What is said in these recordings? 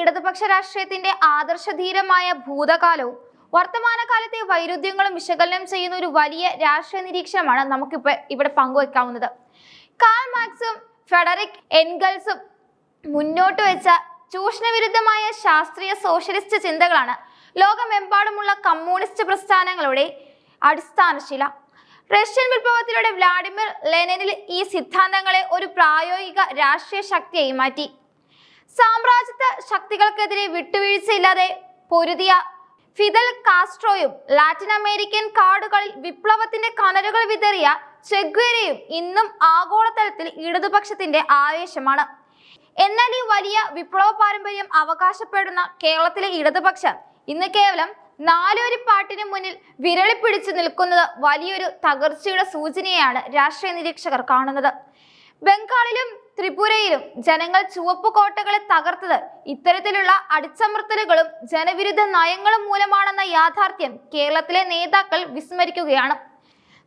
ഇടതുപക്ഷ രാഷ്ട്രീയത്തിന്റെ ആദർശധീരമായ ഭൂതകാലവും വർത്തമാനകാലത്തെ വൈരുദ്ധ്യങ്ങളും വിശകലനം ചെയ്യുന്ന ഒരു വലിയ രാഷ്ട്രീയ നിരീക്ഷണമാണ് നമുക്കിപ്പോ ഇവിടെ പങ്കുവെക്കാവുന്നത്. കാൾ മാർക്സും ഫെഡറിക് എൻഗൽസും മുന്നോട്ട് വെച്ച ചൂഷണവിരുദ്ധമായ ശാസ്ത്രീയ സോഷ്യലിസ്റ്റ് ചിന്തകളാണ് ലോകമെമ്പാടുമുള്ള കമ്മ്യൂണിസ്റ്റ് പ്രസ്ഥാനങ്ങളുടെ അടിസ്ഥാനശില. റഷ്യൻ വിപ്ലവത്തിലൂടെ വ്ളാഡിമിർ ലെനിനിൽ ഈ സിദ്ധാന്തങ്ങളെ ഒരു പ്രായോഗിക രാഷ്ട്രീയ ശക്തിയായി മാറ്റി. സാമ്രാജ്യത്വ ശക്തികൾക്കെതിരെ വിട്ടുവീഴ്ചയില്ലാതെ പൊരുതിയ ഫിദൽ കാസ്ട്രോയും ലാറ്റിൻ അമേരിക്കൻ കാടുകളിൽ വിപ്ലവത്തിന്റെ കനലുകൾ വിതറിയ ചെഗ്വേരയും ഇന്നും ആഗോളതലത്തിൽ ഇടതുപക്ഷത്തിന്റെ ആവേശമാണ്. എന്നാൽ ഈ വലിയ വിപ്ലവ പാരമ്പര്യം അവകാശപ്പെടുന്ന കേരളത്തിലെ ഇടതുപക്ഷം ഇന്ന് കേവലം നാലൊരു പാട്ടിന് മുന്നിൽ വിരളി പിടിച്ചു നിൽക്കുന്നത് വലിയൊരു തകർച്ചയുടെ സൂചനയാണ് രാഷ്ട്രീയ നിരീക്ഷകർ കാണുന്നത്. ബംഗാളിലും ത്രിപുരയിലും ജനങ്ങൾ ചുവപ്പ് കോട്ടകളെ തകർത്തത് ഇത്തരത്തിലുള്ള അടിച്ചമർത്തലുകളും ജനവിരുദ്ധ നയങ്ങളും മൂലമാണെന്ന യാഥാർത്ഥ്യം കേരളത്തിലെ നേതാക്കൾ വിസ്മരിക്കുകയാണ്.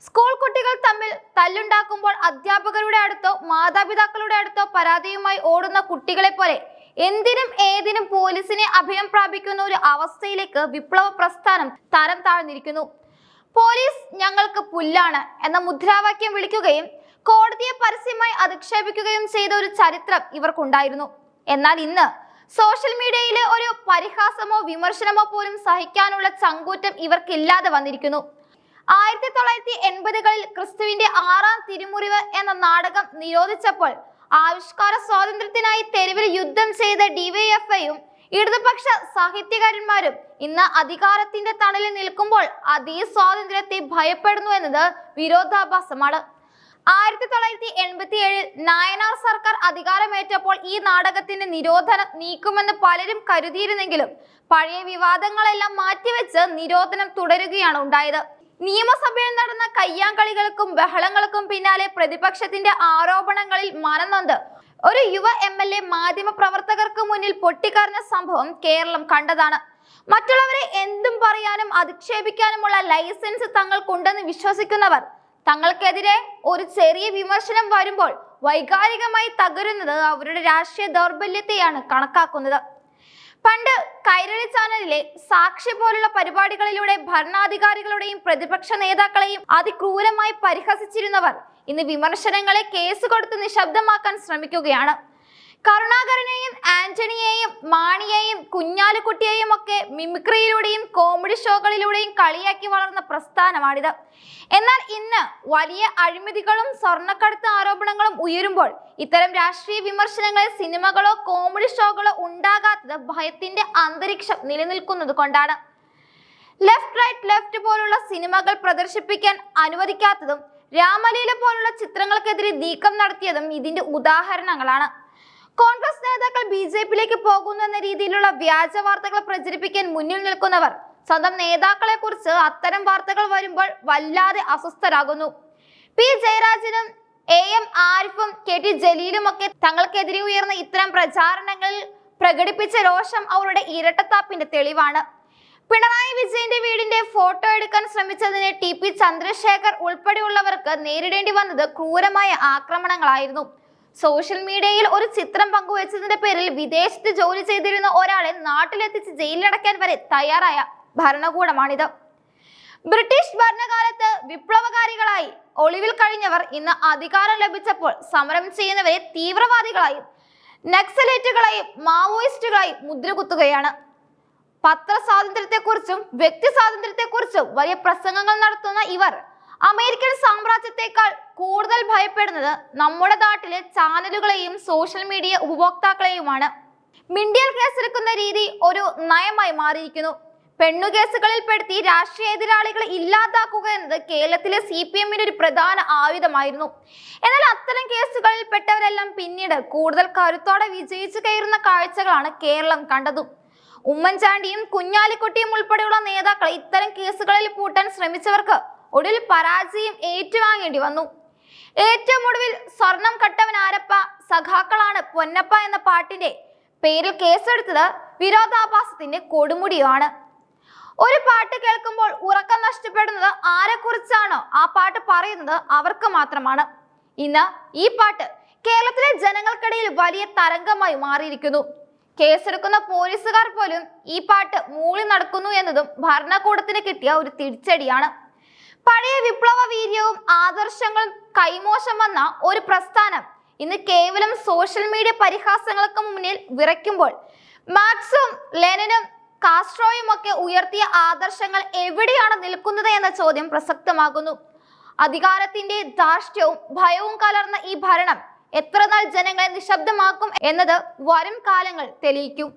സ്കൂൾ കുട്ടികൾ തമ്മിൽ തല്ലുണ്ടാക്കുമ്പോൾ അധ്യാപകരുടെ അടുത്തോ മാതാപിതാക്കളുടെ അടുത്തോ പരാതിയുമായി ഓടുന്ന കുട്ടികളെ പോലെ എന്തിനും ഏതിനും പോലീസിനെ അഭയം പ്രാപിക്കുന്ന ഒരു അവസ്ഥയിലേക്ക് വിപ്ലവ പ്രസ്ഥാനം തരം താഴ്ന്നിരിക്കുന്നു. പോലീസ് ഞങ്ങൾക്ക് പുല്ലാണ് എന്ന മുദ്രാവാക്യം വിളിക്കുകയും കോടതിയെ പരസ്യമായി അധിക്ഷേപിക്കുകയും ചെയ്ത ഒരു ചരിത്രം ഇവർക്കുണ്ടായിരുന്നു. എന്നാൽ ഇന്ന് സോഷ്യൽ മീഡിയയിലെ ഒരു പരിഹാസമോ വിമർശനമോ പോലും സഹിക്കാനുള്ള ചങ്കൂറ്റം ഇവർക്കില്ലാതെ വന്നിരിക്കുന്നു. ആയിരത്തി തൊള്ളായിരത്തി എൺപതുകളിൽ ക്രിസ്തുവിന്റെ ആറാം തിരുമുറിവ് എന്ന നാടകം നിരോധിച്ചപ്പോൾ ആവിഷ്കാര സ്വാതന്ത്ര്യത്തിനായി തെരുവിൽ യുദ്ധം ചെയ്ത ഡിവൈഎഫ്ഐയും ഇടതുപക്ഷ സാഹിത്യകാരന്മാരും ഇന്ന് അധികാരത്തിന്റെ തണലിൽ നിൽക്കുമ്പോൾ അതേ സ്വാതന്ത്ര്യത്തെ ഭയപ്പെടുന്നു എന്നത് വിരോധാഭാസമാണ്. ആയിരത്തി തൊള്ളായിരത്തി എൺപത്തി ഏഴിൽ നായനാർ സർക്കാർ അധികാരമേറ്റപ്പോൾ ഈ നാടകത്തിന്റെ നിരോധനം നീക്കുമെന്ന് പലരും കരുതിയിരുന്നെങ്കിലും പഴയ വിവാദങ്ങളെല്ലാം മാറ്റിവെച്ച് നിരോധനം തുടരുകയാണ് ഉണ്ടായത്. നിയമസഭയിൽ നടന്ന കയ്യാങ്കളികൾക്കും ബഹളങ്ങൾക്കും പിന്നാലെ പ്രതിപക്ഷത്തിന്റെ ആരോപണങ്ങളിൽ മനംനൊന്ത് ഒരു യുവ എം എൽ എ മാധ്യമ പ്രവർത്തകർക്ക് മുന്നിൽ പൊട്ടിക്കറിഞ്ഞ സംഭവം കേരളം കണ്ടതാണ്. മറ്റുള്ളവരെ എന്തും പറയാനും അധിക്ഷേപിക്കാനുമുള്ള ലൈസൻസ് തങ്ങൾക്കുണ്ടെന്ന് വിശ്വസിക്കുന്നവർ തങ്ങൾക്കെതിരെ ഒരു ചെറിയ വിമർശനം വരുമ്പോൾ വൈകാരികമായി തകരുന്നത് അവരുടെ രാഷ്ട്രീയ ദൗർബല്യത്തെയാണ് കണക്കാക്കുന്നത്. പണ്ട് കൈരളി ചാനലിലെ സാക്ഷി പോലുള്ള പരിപാടികളിലൂടെ ഭരണാധികാരികളുടെയും പ്രതിപക്ഷ നേതാക്കളെയും അതിക്രൂരമായി പരിഹസിച്ചിരുന്നവർ ഇന്ന് വിമർശനങ്ങളെ കേസ് കൊടുത്ത് നിശബ്ദമാക്കാൻ ശ്രമിക്കുകയാണ്. കരുണാകരനെയും ആന്റണിയെയും മാണിയെയും കുഞ്ഞാലിക്കുട്ടിയെയും ഒക്കെ മിമിക്രിയിലൂടെയും കോമഡി ഷോകളിലൂടെയും കളിയാക്കി വളർന്ന പ്രസ്ഥാനമാണിത്. എന്നാൽ ഇന്ന് വലിയ അഴിമതികളും സ്വർണക്കടത്ത് ആരോപണങ്ങളും ഉയരുമ്പോൾ ഇത്തരം രാഷ്ട്രീയ വിമർശനങ്ങളിൽ സിനിമകളോ കോമഡി ഷോകളോ ഉണ്ടാകാത്തത് ഭയത്തിന്റെ അന്തരീക്ഷം നിലനിൽക്കുന്നത് കൊണ്ടാണ്. ലെഫ്റ്റ് റൈറ്റ് ലെഫ്റ്റ് പോലുള്ള സിനിമകൾ പ്രദർശിപ്പിക്കാൻ അനുവദിക്കാത്തതും രാമലീല പോലുള്ള ചിത്രങ്ങൾക്കെതിരെ നീക്കം നടത്തിയതും ഇതിന്റെ ഉദാഹരണങ്ങളാണ്. കോൺഗ്രസ് നേതാക്കൾ ബി ജെ പിയിലേക്ക് പോകുന്നു എന്ന രീതിയിലുള്ള വ്യാജ വാർത്തകൾ പ്രചരിപ്പിക്കാൻ മുന്നിൽ നിൽക്കുന്നവർ സ്വന്തം നേതാക്കളെ കുറിച്ച് അത്തരം വാർത്തകൾ വരുമ്പോൾ വല്ലാതെ അസ്വസ്ഥരാകുന്നു. പി. ജയരാജനും എ. എം. ആരിഫും കെ. ടി. ജലീലും ഒക്കെ തങ്ങൾക്കെതിരെ ഉയർന്ന ഇത്തരം പ്രചാരണങ്ങളിൽ പ്രകടിപ്പിച്ച രോഷം അവരുടെ ഇരട്ടത്താപ്പിന്റെ തെളിവാണ്. പിണറായി വിജയന്റെ വീടിന്റെ ഫോട്ടോ എടുക്കാൻ ശ്രമിച്ചതിനെ ടി. പി. ചന്ദ്രശേഖർ ഉൾപ്പെടെയുള്ളവർക്ക് നേരിടേണ്ടി വന്നത് ക്രൂരമായ ആക്രമണങ്ങളായിരുന്നു. സോഷ്യൽ മീഡിയയിൽ ഒരു ചിത്രം പങ്കുവച്ചതിന്റെ പേരിൽ വിദേശത്ത് ജോലി ചെയ്തിരുന്ന ഒരാളെ നാട്ടിലെത്തിച്ച് ജയിലിലടക്കാൻ വരെ തയ്യാറായ ഭരണകൂടമാണിത്. ബ്രിട്ടീഷ് ഭരണകാലത്ത് വിപ്ലവകാരികളായി ഒളിവിൽ കഴിഞ്ഞവർ ഇന്ന് അധികാരം ലഭിച്ചപ്പോൾ സമരം ചെയ്യുന്നവരെ തീവ്രവാദികളായും നക്സലേറ്റുകളായും മാവോയിസ്റ്റുകളായും മുദ്രകുത്തുകയാണ്. പത്ര സ്വാതന്ത്ര്യത്തെക്കുറിച്ചും വ്യക്തി സ്വാതന്ത്ര്യത്തെക്കുറിച്ചും വലിയ പ്രസംഗങ്ങൾ നടത്തുന്ന ഇവർ അമേരിക്കൻ സാമ്രാജ്യത്തെക്കാൾ കൂടുതൽ ഭയപ്പെടുന്നത് നമ്മുടെ നാട്ടിലെ ചാനലുകളെയും സോഷ്യൽ മീഡിയ ഉപഭോക്താക്കളെയുമാണ്. മിണ്ടിയൽ കേസെടുക്കുന്ന രീതി ഒരു നയമായി മാറിയിരിക്കുന്നു. പെണ്ണുകേസുകളിൽ പെടുത്തി രാഷ്ട്രീയ എതിരാളികളെ ഇല്ലാതാക്കുക എന്നത് കേരളത്തിലെ സി പി എമ്മിന്റെ ഒരു പ്രധാന ആയുധമായിരുന്നു. എന്നാൽ അത്തരം കേസുകളിൽ പെട്ടവരെല്ലാം പിന്നീട് കൂടുതൽ കരുത്തോടെ വിജയിച്ചു കയറുന്ന കാഴ്ചകളാണ് കേരളം കണ്ടതും. ഉമ്മൻചാണ്ടിയും കുഞ്ഞാലിക്കുട്ടിയും ഉൾപ്പെടെയുള്ള നേതാക്കൾ ഇത്തരം കേസുകളിൽ പൂട്ടാൻ ശ്രമിച്ചവർക്ക് ഒടുവിൽ പരാജയം ഏറ്റുവാങ്ങേണ്ടി വന്നു. ഏറ്റവും ഒടുവിൽ സ്വർണം കട്ടവൻ ആരപ്പ? സഖാക്കളാണ് പൊന്നപ്പ എന്ന പാട്ടിന്റെ പേരിൽ കേസെടുത്തത് വിരോധാഭാസത്തിന്റെ കൊടുമുടിയാണ്. ഒരു പാട്ട് കേൾക്കുമ്പോൾ ഉറക്കം നഷ്ടപ്പെടുന്നത് ആരെക്കുറിച്ചാണോ? ആ പാട്ട് പറയുന്നത് അവർക്ക് മാത്രമാണ്. ഇന്ന് ഈ പാട്ട് കേരളത്തിലെ ജനങ്ങൾക്കിടയിൽ വലിയ തരംഗമായി മാറിയിരിക്കുന്നു. കേസെടുക്കുന്ന പോലീസുകാർ പോലും ഈ പാട്ട് മൂളി നടക്കുന്നു എന്നതും ഭരണകൂടത്തിന് കിട്ടിയ ഒരു തിരിച്ചടിയാണ്. പഴയ വിപ്ലവ വീര്യവും ആദർശങ്ങളും കൈമോശം വന്ന ഒരു പ്രസ്ഥാനം ഇന്ന് കേവലം സോഷ്യൽ മീഡിയ പരിഹാസങ്ങൾക്ക് മുന്നിൽ വിറയ്ക്കുമ്പോൾ മാക്സും ലെനനും കാസ്ട്രോയും ഒക്കെ ഉയർത്തിയ ആദർശങ്ങൾ എവിടെയാണ് നിൽക്കുന്നത് എന്ന ചോദ്യം പ്രസക്തമാകുന്നു. അധികാരത്തിന്റെ ധാർഷ്ട്യവും ഭയവും കലർന്ന ഈ ഭരണം എത്ര നാൾ ജനങ്ങളെ നിശബ്ദമാക്കും എന്നത് വരും കാലങ്ങൾ തെളിയിക്കും.